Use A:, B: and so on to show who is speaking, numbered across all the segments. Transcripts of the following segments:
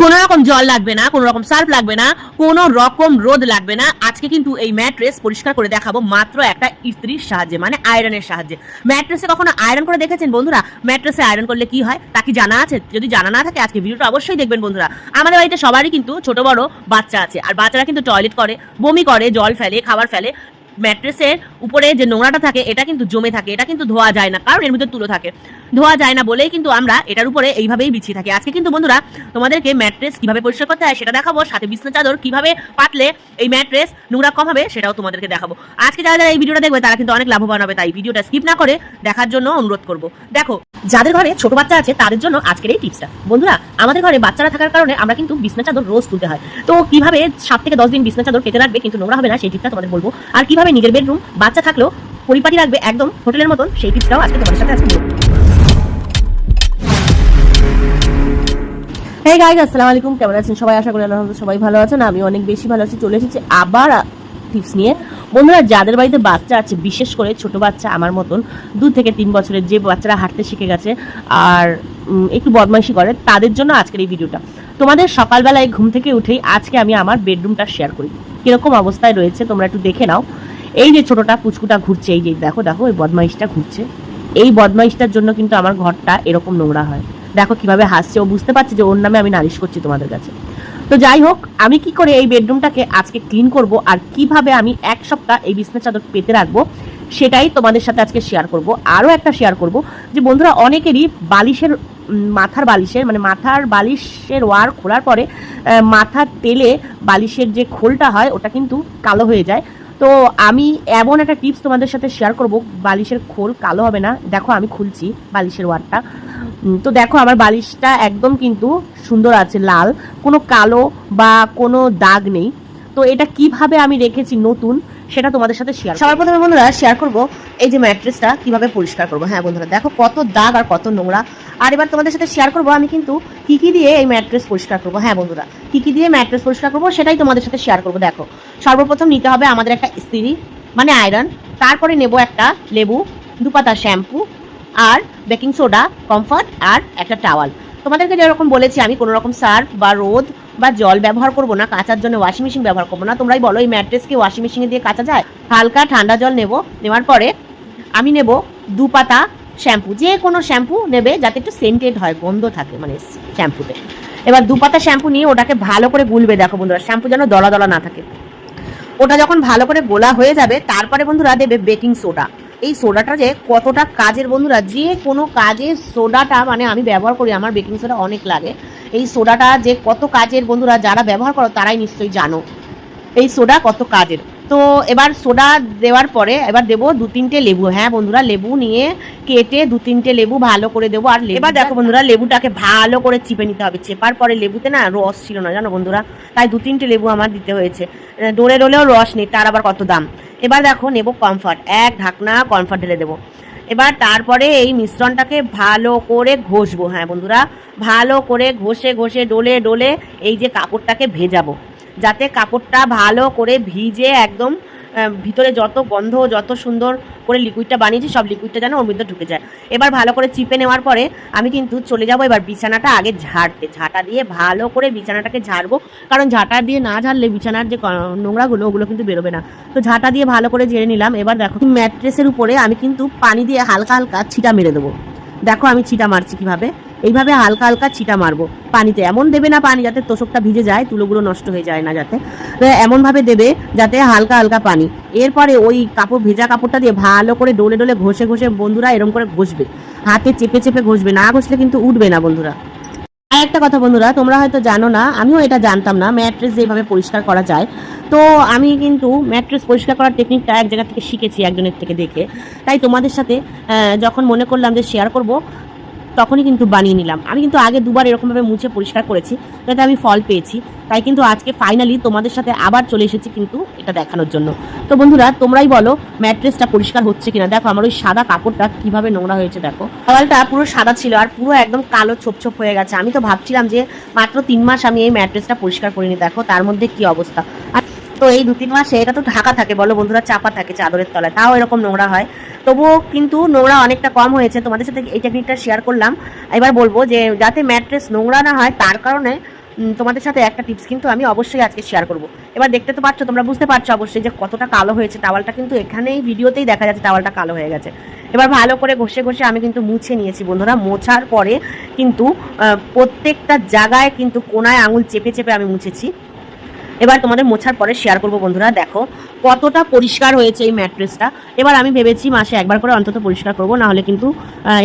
A: কোনো রকম জল লাগবে না কোনো রকম সার্ফ লাগবে না কোনো রকম রোদ লাগবে না। আজকে কিন্তু এই ম্যাট্রেস পরিষ্কার করে দেখাবো মাত্র একটা ইস্ত্রির সাহায্যে মানে আয়রনের সাহায্যে। ম্যাট্রেসে কখনো আয়রন করে দেখেছেন বন্ধুরা? ম্যাট্রেসে আয়রন করলে কি হয়? তা কি জানা আছে? যদি জানা না থাকে, আজকে ভিডিওটা অবশ্যই দেখবেন বন্ধুরা। আমাদের বাড়িতে সবারই কিন্তু ছোট, বড় বাচ্চা আছে, আর বাচ্চারা কিন্তু টয়লেট করে, বমি করে, জল ফেলে, খাবার ফেলে। ম্যাট্রেসের উপরে যে নোংরাটা থাকে, এটা কিন্তু জমে থাকে, এটা কিন্তু ধোয়া যায় না, কারণ এর ভিতরে তুলো থাকে। ধোয়া যায় না বলেই কিন্তু আমরা এটার উপরে এইভাবেই বিছিয়ে থাকি। আজকে কিন্তু বন্ধুরা তোমাদেরকে ম্যাট্রেস কীভাবে পরিষ্কার করতে হয় সেটা দেখাবো, সাথে বিছনা চাদর কীভাবে পাতলে এই ম্যাট্রেস নোংরা কম হবে সেটাও তোমাদেরকে দেখাবো। আজকে যারা যারা এই ভিডিওটা দেখবে তারা কিন্তু অনেক লাভবান হবে, তাই ভিডিওটা স্কিপ না করে দেখার জন্য অনুরোধ করব। দেখো, যাদের ঘরে ছোট বাচ্চা আছে তাদের জন্য আজকের এই টিপসটা বন্ধুরা, আমাদের ঘরে বাচ্চারা থাকার কারণে আমরা কিন্তু বিছনা চাদর রোজ তুলতে হয়। তো কীভাবে সাত থেকে দশ দিন বিছনা চাদর পেতে রাখবে কিন্তু নোংরা হবে না সেই টিপসটা তোমাদের বলব। আর কীভাবে নিজের বেডরুম বাচ্চা থাকলেও পরিপাটি রাখবে একদম হোটেলের মতন সেই টিপসটাও আজকে তোমাদের সাথে আজকে বলব হে গাইজ আসসালামু আলাইকুম। কেমন আছেন সবাই? আশা করি আল্লাহ সবাই ভালো আছেন। আমি অনেক বেশি ভালো আছি। চলে এসেছি আবার টিপস নিয়ে। বন্ধুরা, যাদের বাড়িতে বাচ্চা আছে, বিশেষ করে ছোট বাচ্চা আমার মতন, দু থেকে তিন বছরের যে বাচ্চারা হাঁটতে শিখে গেছে আর একটু বদমাইশি করে, তাদের জন্য আজকের এই ভিডিওটা তোমাদের সকালবেলায় ঘুম থেকে উঠেই আজকে আমি আমার বেডরুমটা শেয়ার করি। কীরকম অবস্থায় রয়েছে, তোমরা একটু দেখে নাও। এই যে ছোটটা পুচকুটা ঘুরছে, এই যে দেখো দেখো, এই বদমাইশটা ঘুরছে। এই বদমাইশটার জন্য কিন্তু আমার ঘরটা এরকম নোংরা হয়। দেখো কীভাবে হাসছে, ও বুঝতে পারছে যে ওর নামে আমি নালিশ করছি তোমাদের কাছে। তো যাই হোক, আমি কি করে এই বেডরুমটাকে আজকে ক্লিন করব আর কীভাবে আমি এক সপ্তাহ এই বিছনা চাদর পেতে রাখব, সেটাই তোমাদের সাথে আজকে শেয়ার করব। আরও একটা শেয়ার করব যে বন্ধুরা, অনেকেরই বালিশের মাথার বালিশের মানে মাথার বালিশের ওয়ার খোলার পরে মাথার তেলে বালিশের যে খোলটা হয়, ওটা কিন্তু কালো হয়ে যায়। তো আমি এমন একটা টিপস তোমাদের সাথে শেয়ার করব বালিশের খোল কালো হবে না। দেখো আমি খুলছি বালিশের ওয়ারটা তো দেখো আমার বালিশটা একদম কিন্তু সুন্দর আছে লাল। কোনো কালো বা কোনো দাগ নেই। তো এটা কীভাবে আমি রেখেছি নতুন সেটা তোমাদের সাথে শেয়ার সবার প্রথমে বন্ধুরা শেয়ার করব এই যে ম্যাট্রেসটা কীভাবে পরিষ্কার করব। হ্যাঁ বন্ধুরা দেখো কত দাগ আর কত নোংরা। আর এবার তোমাদের সাথে শেয়ার করব, আমি কিন্তু কি কি দিয়ে এই ম্যাট্রেস পরিষ্কার করব। হ্যাঁ বন্ধুরা, কি কি দিয়ে ম্যাট্রেস পরিষ্কার করব সেটাই তোমাদের সাথে শেয়ার করব। দেখো, সর্বপ্রথম নিতে হবে আমাদের একটা ইস্ত্রি মানে আয়রন তারপরে নেব একটা লেবু, দুপাতা শ্যাম্পু আর বেকিং সোডা কমফর্ট আর একটা টাওয়াল তোমাদেরকে যেরকম বলেছি, আমি কোনো রকম সার্ফ বা রোদ বা জল ব্যবহার করব না, কাচার জন্য ওয়াশিং মেশিন ব্যবহার করব না। তোমরাই বলো, এই ম্যাট্রেসকে ওয়াশিং মেশিনে দিয়ে কাচা যায়? হালকা ঠান্ডা জল নেব, নেওয়ার পরে আমি নেব দু পাতা শ্যাম্পু, যে কোনো শ্যাম্পু নেবে যাতে একটু সেন্টেড হয়, গন্ধ থাকে মানে শ্যাম্পুতে। এবার দু পাতা শ্যাম্পু নিয়ে ওটাকে ভালো করে গুলবে, দেখো বন্ধুরা, শ্যাম্পু যেন দলা দলা না থাকে। ওটা যখন ভালো করে গোলা হয়ে যাবে, তারপরে বন্ধুরা দেবে বেকিং সোডা। এই সোডাটা যে কতটা কাজের বন্ধুরা, যে কোনো কাজে সোডাটা মানে আমি ব্যবহার করি, আমার বেকিং সোডা অনেক লাগে। এই সোডাটা যে কত কাজের বন্ধুরা, যারা ব্যবহার করো, তারাই নিশ্চয়ই জানো। এই সোডা কত কাজের। তো এবার সোডা দেওয়ার পরে এবার দেবো দু তিনটে লেবু হ্যাঁ বন্ধুরা লেবু নিয়ে কেটে দু তিনটে লেবু ভালো করে দেবো। আর এবার দেখো বন্ধুরা লেবুটাকে ভালো করে চিপে নিতে হবে। চেপার পরে লেবুতে না রস ছিল না জানো বন্ধুরা? তাই দু তিনটে লেবু আমার দিতে হয়েছে। আহ, ডোলে ডোলেও রস নেই তার আবার কত দাম? এবার দেখো নেব কমফর্ট এক ঢাকনা কমফর্ট ঢেলে দেবো। এবার তারপরে এই মিশ্রণটাকে ভালো করে ঘষবো হ্যাঁ বন্ধুরা? ভালো করে ঘষে ঘষে ডোলে ডোলে এই যে কাপড়টাকে ভেজাবো। যাতে কাপড়টা ভালো করে ভিজে একদম ভিতরে যত গন্ধ, যত সুন্দর করে লিকুইডটা বানিয়েছি, সব লিকুইডটা যেন ওর মধ্যে ঢুকে যায়। এবার ভালো করে চিপে নেওয়ার পরে আমি কিন্তু চলে যাব এবার বিছানাটা আগে ঝাড়তে। ঝাঁটা দিয়ে ভালো করে বিছানাটাকে ঝাড়বো। কারণ ঝাঁটা দিয়ে না ঝাড়লে বিছানার যে নোংরাগুলো, ওগুলো কিন্তু বেরোবে না। তো ঝাঁটা দিয়ে ভালো করে ঝেড়ে নিলাম। এবার দেখো, ম্যাট্রেসের উপরে আমি কিন্তু পানি দিয়ে হালকা হালকা ছিটা মেরে দেবো। দেখো আমি ছিটা মারছি কীভাবে? এইভাবে হালকা হালকা ছিটা মারবো। পানিতে এমন দেবে না পানি যাতে তোষকটা ভিজে যায়, তুলোগুলো নষ্ট হয়ে যায় না যাতে। এমনভাবে দেবে যাতে হালকা হালকা পানি। এরপরে ওই কাপড়, ভেজা কাপড়টা দিয়ে ভালো করে ডোলে ডোলে ঘষে ঘষে বন্ধুরা এরম করে ঘষবে। হাতে চেপে চেপে ঘষবে। না ঘষলে কিন্তু উঠবে না বন্ধুরা। আর একটা কথা বন্ধুরা, তোমরা হয়তো জানো না, আমিও এটা জানতাম না, ম্যাট্রেস যেভাবে পরিষ্কার করা যায়। তো আমি কিন্তু ম্যাট্রেস পরিষ্কার করার টেকনিকটা এক জায়গা থেকে শিখেছি একজনের থেকে দেখে। তাই তোমাদের সাথে যখন মনে করলাম যে শেয়ার করব তখনই কিন্তু বানিয়ে নিলাম। আমি কিন্তু আগে দুবার এরকমভাবে মুছে পরিষ্কার করেছি, যাতে আমি ফল পেয়েছি। তাই কিন্তু আজকে ফাইনালি তোমাদের সাথে আবার চলে এসেছি কিন্তু এটা দেখানোর জন্য। তো বন্ধুরা, তোমরাই বলো ম্যাট্রেসটা পরিষ্কার হচ্ছে কিনা? দেখো আমার ওই সাদা কাপড়টা কীভাবে নোংরা হয়েছে, দেখো। দেওয়ালটা পুরো সাদা ছিল আর পুরো একদম কালো ছোপ ছোপ হয়ে গেছে। আমি তো ভাবছিলাম যে মাত্র তিন মাস আমি এই ম্যাট্রেসটা পরিষ্কার করিনি, দেখো তার মধ্যে কি অবস্থা। আর তো এই দু তিন মাসে এটা তো ঢাকা থাকে, বলো বন্ধুরা, চাপা থাকে চাদরের তলায়। তাও এরকম নোংরা হয়। তবুও কিন্তু নোংরা অনেকটা কম হয়েছে। তোমাদের সাথে এই টেকনিকটা শেয়ার করলাম। এবার বলব যে, যাতে ম্যাট্রেস নোংরা না হয়, তার কারণে
B: তোমাদের সাথে একটা টিপস কিন্তু আমি অবশ্যই আজকে শেয়ার করব। এবার দেখতে তো পাচ্ছ, তোমরা বুঝতে পারছ অবশ্যই যে কতটা কালো হয়েছে। টাওয়ালটা কিন্তু এখানেই ভিডিওতেই দেখা যাচ্ছে টাওয়ালটা কালো হয়ে গেছে। এবার ভালো করে ঘষে ঘষে আমি কিন্তু মুছে নিয়েছি বন্ধুরা। মোছার পরে কিন্তু প্রত্যেকটা জায়গায় কিন্তু কোনায় আঙুল চেপে চেপে আমি মুছেছি। এবার তোমাদের মোছার পরে শেয়ার করব বন্ধুরা, দেখো কতটা পরিষ্কার হয়েছে এই ম্যাট্রেসটা এবার আমি ভেবেছি মাসে একবার করে অন্তত পরিষ্কার করব না হলে কিন্তু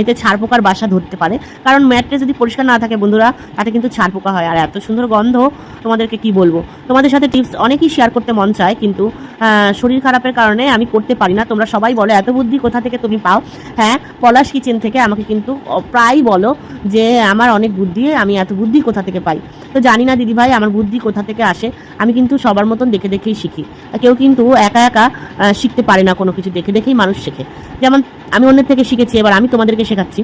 B: এতে ছাড় পোকার বাসা ধরতে পারে। কারণ ম্যাট্রেস যদি পরিষ্কার না থাকে বন্ধুরা, তাতে কিন্তু ছাড় পোকা হয়। আর এত সুন্দর গন্ধ, তোমাদেরকে কি বলব? তোমাদের সাথে টিপস অনেকেই শেয়ার করতে মন চায়, কিন্তু শরীর খারাপের কারণে আমি করতে পারি না। তোমরা সবাই বলো, এত বুদ্ধি কোথা থেকে তুমি পাও? হ্যাঁ পলাশ কিচেন থেকে আমাকে কিন্তু প্রায় বলো যে, আমার অনেক বুদ্ধি, আমি এত বুদ্ধি কোথা থেকে পাই? তো জানি না দিদিভাই, আমার বুদ্ধি কোথা থেকে আসে? আমি কিন্তু সবার মতন দেখে দেখেই শিখি। কেউ কিন্তু একা একা শিখতে পারে না কোনো কিছু, দেখে দেখেই মানুষ শেখে। যেমন আমি অন্যের থেকে শিখেছি, এবার আমি তোমাদেরকে শেখাচ্ছি।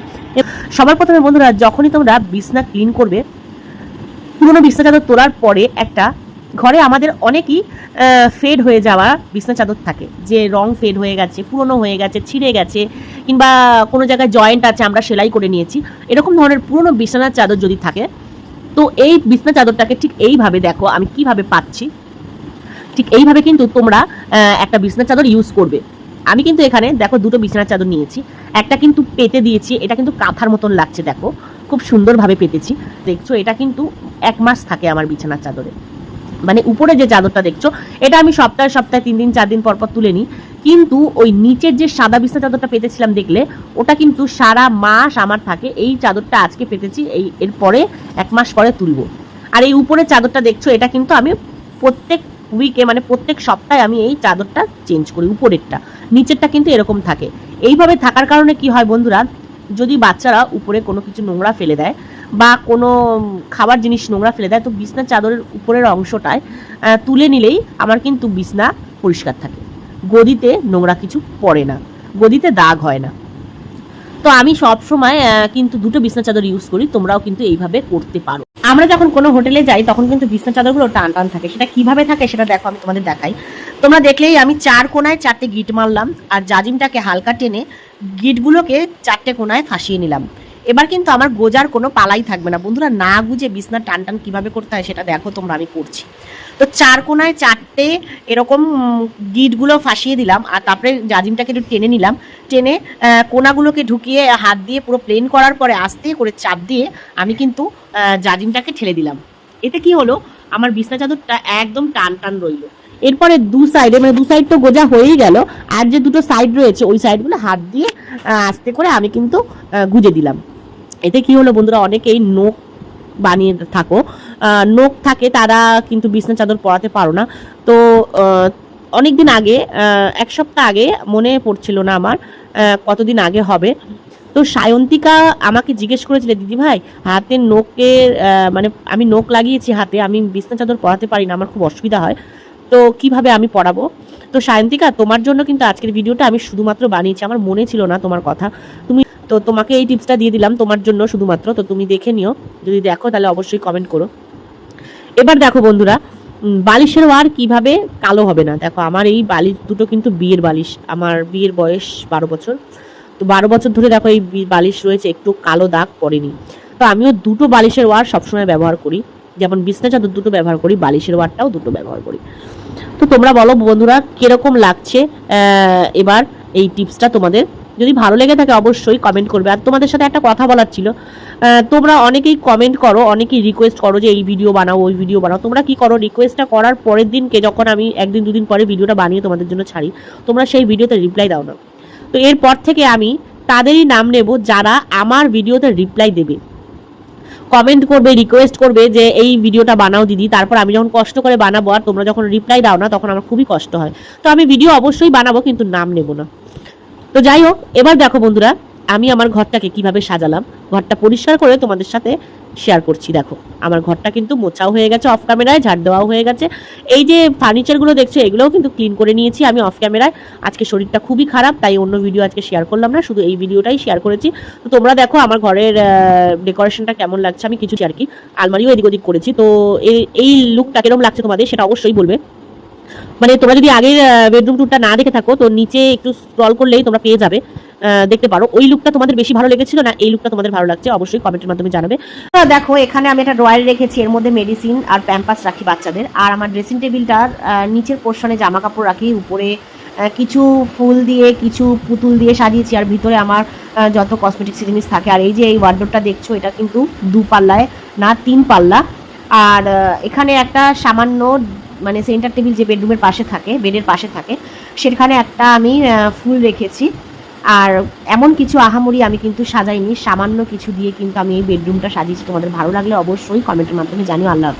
B: সবার প্রথমে বন্ধুরা, যখনই তোমরা বিছনা ক্লিন করবে, পুরোনো বিছনা চাদর তোলার পরে একটা ঘরে আমাদের অনেকই ফেড হয়ে যাওয়া বিছনা চাদর থাকে। যে রং ফেড হয়ে গেছে, পুরনো হয়ে গেছে, ছিঁড়ে গেছে, কিংবা কোনো জায়গায় জয়েন্ট আছে, আমরা সেলাই করে নিয়েছি। এরকম ধরনের পুরনো বিছানার চাদর যদি থাকে তো এই বিছনা চাদরটাকে ঠিক এইভাবে দেখো, আমি কীভাবে পাচ্ছি? ঠিক এইভাবে কিন্তু তোমরা একটা বিছনা চাদর ইউজ করবে। আমি কিন্তু এখানে দেখো দুটো বিছানার চাদর নিয়েছি। একটা কিন্তু পেতে দিয়েছি, এটা কিন্তু কাঁথার মতন লাগছে, দেখো। খুব সুন্দরভাবে পেতেছি। দেখছ, এটা কিন্তু এক মাস থাকে আমার বিছানার চাদরে। মানে উপরে যে চাদরটা দেখছ, এটা আমি সপ্তাহে সপ্তাহে তিন দিন, চার দিন পর পর তুলে নিই। কিন্তু ওই নিচের যে সাদা বিছনা চাদরটা পেতেছিলাম দেখলে, ওটা কিন্তু সারা মাস আমার থাকে। এই চাদরটা আজকে পেতেছি, এই এরপরে এক মাস পরে তুলবো। আর এই উপরের চাদরটা দেখছ, এটা কিন্তু আমি প্রত্যেক উইকে মানে প্রত্যেক সপ্তাহে আমি এই চাদরটা চেঞ্জ করি, উপরেরটা। নিচেরটা কিন্তু এরকম থাকে। এইভাবে থাকার কারণে কি হয় বন্ধুরা, যদি বাচ্চারা উপরে কোনো কিছু নোংরা ফেলে দেয় বা কোনো খাবার জিনিস নোংরা ফেলে দেয়, তো বিছনার চাদরের উপরের অংশটায় তুলে নিলেই আমার কিন্তু বিছনা পরিষ্কার থাকে। গদিতে নোংরা কিছু পড়ে না, গদিতে দাগ হয় না। তো আমি সব সময় কিন্তু দুটো বিছনা চাদর ইউজ করি, তোমরাও কিন্তু এইভাবে করতে পারো। আমরা যখন কোনো হোটেলে যাই, তখন কিন্তু বিছনা চাদরগুলো টান টান থাকে। সেটা কীভাবে থাকে সেটা দেখো, আমি তোমাদের দেখাই। তোমরা দেখলেই আমি চার কোনায় চারটে গিট মারলাম, আর জাজিমটাকে হালকা টেনে গিটগুলোকে চারটে কোনায় ফাঁসিয়ে নিলাম। এবার কিন্তু আমার গোজার কোনো পালাই থাকবে না। বন্ধুরা, না গুজে বিছনা টান টান কীভাবে করতে হয় সেটা দেখো, তোমরা আমি করছি। তো চার কোনায় চারটে এরকম গিটগুলো ফাঁসিয়ে দিলাম আর তারপরে জাজিমটাকে একটু টেনে নিলাম। টেনে কোনাগুলোকে ঢুকিয়ে হাত দিয়ে পুরো প্লেন করার পরে আস্তে করে চাপ দিয়ে আমি কিন্তু জাজিমটাকে ঠেলে দিলাম। এতে কি হলো? আমার বিছনা চাদরটা একদম টান টান রইল। এরপরে দু সাইডে মানে দু সাইড তো গোজা হয়েই গেল, আর যে দুটো সাইড রয়েছে, ওই সাইডগুলো হাত দিয়ে আস্তে করে আমি কিন্তু গুজে দিলাম। এতে কি হলো বন্ধুরা? অনেকেই নোক বানিয়ে থাকো। নোক থাকে, তারা কিন্তু বিছনা চাদর পরাতে পারো না। তো অনেক দিন আগে এক সপ্তাহ আগে মনে পড়ছিল না আমার কতদিন আগে হবে। তো সায়ন্তিকা আমাকে জিজ্ঞেস করেছিল, দিদি ভাই হাতের নোকের মানে আমি নোক লাগিয়েছি হাতে, আমি বিছনা চাদর পরাতে পারি না, আমার খুব অসুবিধা হয়। তো কীভাবে আমি পড়াবো তো সায়ন্তিকা, তোমার জন্য কিন্তু আজকের ভিডিওটা আমি শুধুমাত্র বানিয়েছি, আমার মনে ছিল না তোমার কথা। তুমি তো তোমাকে এই টিপসটা দিয়ে দিলাম তোমার জন্য শুধুমাত্র। তো তুমি দেখে নিও, যদি দেখো তাহলে অবশ্যই কমেন্ট করো। এবার দেখো বন্ধুরা বালিশের ওয়ার কীভাবে কালো হবে না? দেখো, আমার এই বালিশ, দুটো কিন্তু বিয়ের বালিশ। আমার বিয়ের বয়স বারো বছর। তো বারো বছর ধরে দেখো এই বালিশ রয়েছে, একটু কালো দাগ পড়েনি। তো আমিও দুটো বালিশের ওয়ার সবসময় ব্যবহার করি। যেমন বিছনা চাদর দুটো ব্যবহার করি, বালিশের ওয়ারটাও দুটো ব্যবহার করি। তো তোমরা বলো বন্ধুরা, কীরকম লাগছে এবার এই টিপসটা তোমাদের? যদি ভালো লেগে থাকে অবশ্যই কমেন্ট করবে। আর তোমাদের সাথে একটা কথা বলার ছিল তোমরা অনেকেই কমেন্ট করো, অনেকেই রিকোয়েস্ট করো যে এই ভিডিও বানাও, ওই ভিডিও বানাও। তোমরা কি করো? রিকোয়েস্টটা করার পরের দিনকে যখন আমি একদিন, দুদিন পরে ভিডিওটা বানিয়ে তোমাদের জন্য ছাড়ি, তোমরা সেই ভিডিওতে রিপ্লাই দাও না। তো এরপর থেকে আমি তাদেরই নাম নেব যারা আমার ভিডিওতে রিপ্লাই দেবে। কমেন্ট করবে রিকোয়েস্ট করবে যে এই ভিডিওটা বানাও দিদি। তারপর আমি যখন কষ্ট করে বানাবো, আর তোমরা যখন রিপ্লাই দাও না, তখন আমার খুবই কষ্ট হয়। তো আমি ভিডিও অবশ্যই বানাবো, কিন্তু নাম নেব না। তো যাই হোক, এবার দেখো বন্ধুরা, আমি আমার ঘরটাকে কীভাবে সাজালাম। ঘরটা পরিষ্কার করে তোমাদের সাথে শেয়ার করছি, দেখো। আমার ঘরটা কিন্তু মোছাও হয়ে গেছে অফ ক্যামেরায় ঝাড় দেওয়াও হয়ে গেছে। এই যে ফার্নিচারগুলো দেখছ, এগুলোও কিন্তু ক্লিন করে নিয়েছি আমি অফ ক্যামেরায় আজকে শরীরটা খুবই খারাপ, তাই অন্য ভিডিও আজকে শেয়ার করলাম না, শুধু এই ভিডিওটাই শেয়ার করেছি। তো তোমরা দেখো আমার ঘরের ডেকোরেশনটা কেমন লাগছে, আমি কিছু আর কি আলমারিও এদিক ওদিক করেছি, তো এই লুকটা কীরকম লাগছে তোমাদের, সেটা অবশ্যই বলবে।
A: মানে তোমরা যদি আগের বেডরুম টুরটা না দেখে থাকো, তো নিচে একটু স্ক্রল করলেই তোমরা পেয়ে যাবে। দেখতে পারো। ওই লুকটা তোমাদের বেশি ভালো লেগেছিল না এই লুকটা তোমাদের ভালো লাগছে? অবশ্যই কমেন্টের মাধ্যমে জানাবে।
B: দেখো, এখানে আমি একটা ড্রয়ার রেখেছি, এর মধ্যে মেডিসিন আর প্যাম্পাস রাখি বাচ্চাদের। আর আমার ড্রেসিং টেবিলটার নিচের পোর্শনে জামা কাপড় রাখি, উপরে কিছু ফুল দিয়ে, কিছু পুতুল দিয়ে সাজিয়েছি, আর ভিতরে আমার যত কসমেটিক্স জিনিস থাকে। আর এই যে এই ওয়ার্ডরোবটা দেখছ, এটা কিন্তু দু পাল্লায় না তিন পাল্লা আর এখানে একটা সামান্য মানে সেন্টার টেবিল যে বেডরুমের পাশে থাকে বেডের পাশে থাকে, সেখানে একটা আমি ফুল রেখেছি। আর এমন কিছু আহামরি আমি কিন্তু সাজাইনি, সামান্য কিছু দিয়ে কিন্তু আমি এই বেডরুমটা সাজিয়েছি। তোমাদের ভালো লাগলে অবশ্যই কমেন্টের মাধ্যমে জানিও। আল্লাহ।